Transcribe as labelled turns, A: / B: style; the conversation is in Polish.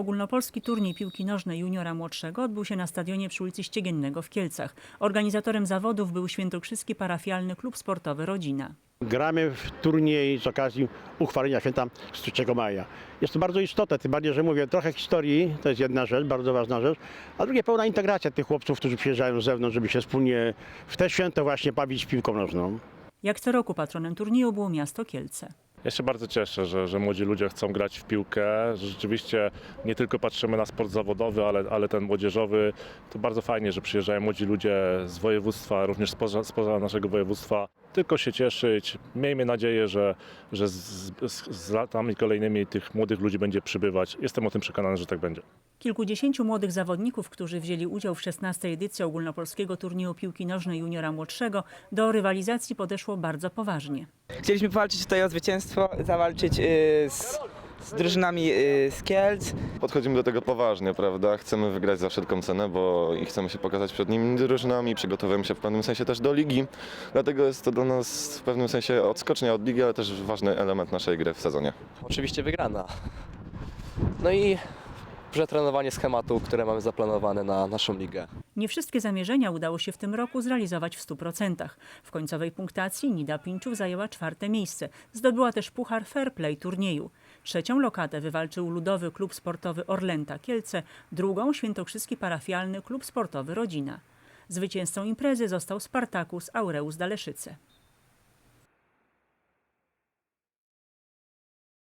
A: Ogólnopolski turniej piłki nożnej juniora młodszego odbył się na stadionie przy ulicy Ściegiennego w Kielcach. Organizatorem zawodów był Świętokrzyski Parafialny Klub Sportowy Rodzina.
B: Gramy w turniej z okazji uchwalenia święta 3 maja. Jest to bardzo istotne, tym bardziej, że mówię, trochę historii, to jest jedna rzecz, bardzo ważna rzecz, a drugie pełna integracja tych chłopców, którzy przyjeżdżają z zewnątrz, żeby się wspólnie w te święto właśnie bawić piłką nożną.
A: Jak co roku patronem turnieju było miasto Kielce.
C: Ja się bardzo cieszę, że, że młodzi ludzie chcą grać w piłkę, że rzeczywiście nie tylko patrzymy na sport zawodowy, ale, ale ten młodzieżowy. To bardzo fajnie, że przyjeżdżają młodzi ludzie z województwa, również spoza, spoza naszego województwa. Tylko się cieszyć. Miejmy nadzieję, że, że z, z, z latami kolejnymi tych młodych ludzi będzie przybywać. Jestem o tym przekonany, że tak będzie.
A: Kilkudziesięciu młodych zawodników, którzy wzięli udział w 16. edycji ogólnopolskiego turnieju piłki nożnej juniora młodszego, do rywalizacji podeszło bardzo poważnie.
D: Chcieliśmy walczyć tutaj o zwycięstwo, zawalczyć y, z, z drużynami y, z Kielc.
E: Podchodzimy do tego poważnie, prawda? Chcemy wygrać za wszelką cenę, bo i chcemy się pokazać przed nimi drużynami, przygotowujemy się w pewnym sensie też do ligi. Dlatego jest to dla nas w pewnym sensie odskocznia od ligi, ale też ważny element naszej gry w sezonie.
F: Oczywiście wygrana. No i przetrenowanie schematu, które mamy zaplanowane na naszą ligę.
A: Nie wszystkie zamierzenia udało się w tym roku zrealizować w 100%. W końcowej punktacji Nida Pińczów zajęła czwarte miejsce. Zdobyła też puchar Fair Play turnieju. Trzecią lokatę wywalczył Ludowy Klub Sportowy Orlęta Kielce, drugą Świętokrzyski Parafialny Klub Sportowy Rodzina. Zwycięzcą imprezy został Spartakus Aureus Daleszyce.